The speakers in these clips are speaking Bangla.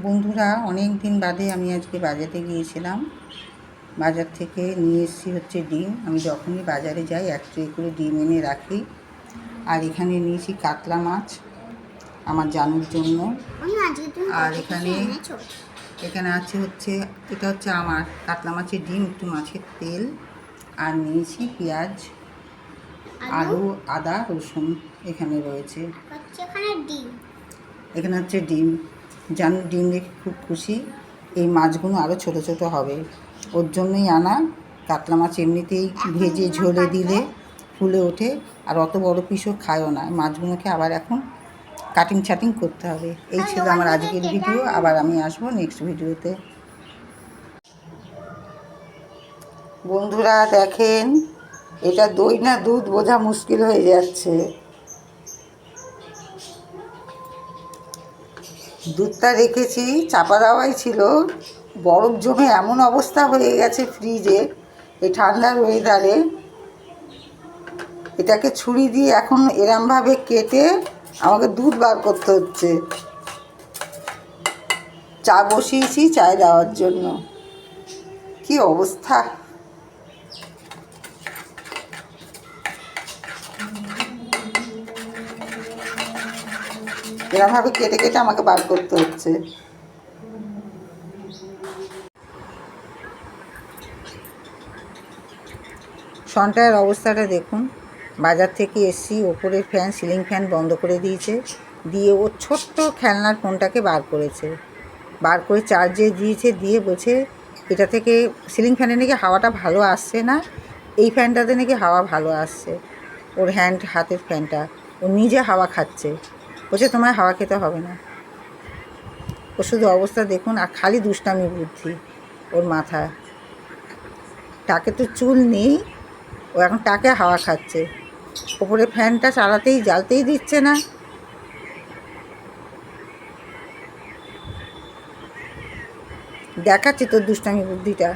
বন্ধুরা অনেক দিন বাদে আমি আজকে বাজারে গিয়েছিলাম। বাজার থেকে নিয়ে এসেছি হচ্ছে ডিম। আমি যখনই বাজারে যাই এক ট্রে করে ডিম এনে রাখি। আর এখানে নিয়েছি কাতলা মাছ আমার জানুর জন্য। আর এখানে- এখানে আছে হচ্ছে এটা হচ্ছে আমার কাতলা মাছের ডিম একটু মাছের তেল। আর নিয়েছি পেঁয়াজ আলু? আদা রসুন এখানে রয়েছে। এখানে হচ্ছে ডিম। জানু ডিম দেখে খুব খুশি। এই মাছগুলো আরও ছোট ছোট হবে। ওর জন্যই আনা। কাতলা মাছ এমনিতেই ভেজে ঝোলে দিলে ফুলে ওঠে। আর অত বড় পিসও খায়ও না। মাছগুলোকে আবার এখন কাটিং ছাটিং করতে হবে। এই ছিল আমার আজকের ভিডিও আবার আমি আসব নেক্সট ভিডিওতে বন্ধুরা দেখেন এটা দই না দুধ বোঝা মুশকিল হয়ে যাচ্ছে। দুধটা রেখেছি, চাপা দেওয়াই ছিল। বরফ জমে এমন অবস্থা হয়ে গেছে ফ্রিজে এই ঠান্ডার ওয়েদারে এটাকে ছুরি দিয়ে এখন এরমভাবে কেটে আমাকে দুধ বার করতে হচ্ছে। চা বসিয়েছি চায় দেওয়ার জন্য। কি অবস্থা? এরমভাবে কেটে কেটে আমাকে বার করতে হচ্ছে। সনটার অবস্থাটা দেখুন। বাজার থেকে এসছি, ওপরের ফ্যান, সিলিং ফ্যান বন্ধ করে দিয়েছে। দিয়ে ও ছোট্ট খেলনার ফোনটাকে বার করেছে। বার করে চার্জে দিয়েছে, দিয়ে বলছে, এটা থেকে সিলিং ফ্যানে নাকি হাওয়াটা ভালো আসছে না? এই ফ্যানটাতে নাকি হাওয়া ভালো আসছে। ওর হ্যান্ড হাতের ফ্যানটা। ও নিজে হাওয়া খাচ্ছে। বলছে তোমায় হাওয়া খেতে হবে না। ও শুধু অবস্থা দেখুন, আর খালি দুষ্টামি বুদ্ধি ওর মাথায়। টাকে তো চুল নেই, ও এখন টাকে হাওয়া খাচ্ছে। ওপরে ফ্যানটা চালাতেই, জ্বালতেই দিচ্ছে না। দেখাচ্ছে তোর দুষ্টামি বুদ্ধিটা।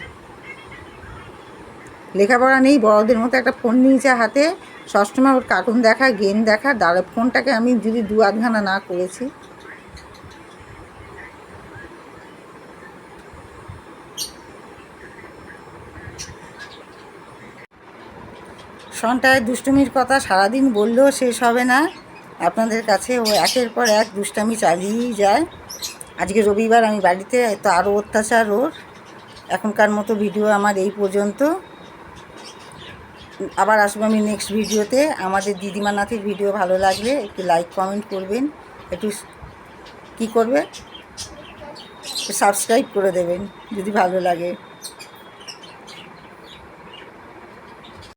লেখাপড়া নেই, বড়দের মতো একটা ফোন নিয়েছে হাতে সবসময় ওর কার্টুন দেখা গেম দেখা দাঁড়া ফোনটাকে আমি যদি দু আধখানা না করেছি। সন্টায় দুষ্টুমির কথা সারাদিন বললেও শেষ হবে না। আপনাদের কাছে ও একের পর এক দুষ্টামি চালিয়েই যায়। আজকে রবিবার আমি বাড়িতে, তো আরও অত্যাচার ওর। এখনকার মতো ভিডিও আমার এই পর্যন্ত। আবার আসব আমি নেক্সট ভিডিওতে। আমাদের দিদিমা নাথের ভিডিও ভালো লাগলে একটু লাইক কমেন্ট করবেন। একটু কি করবে? সাবস্ক্রাইব করে দেবেন, যদি ভালো লাগে।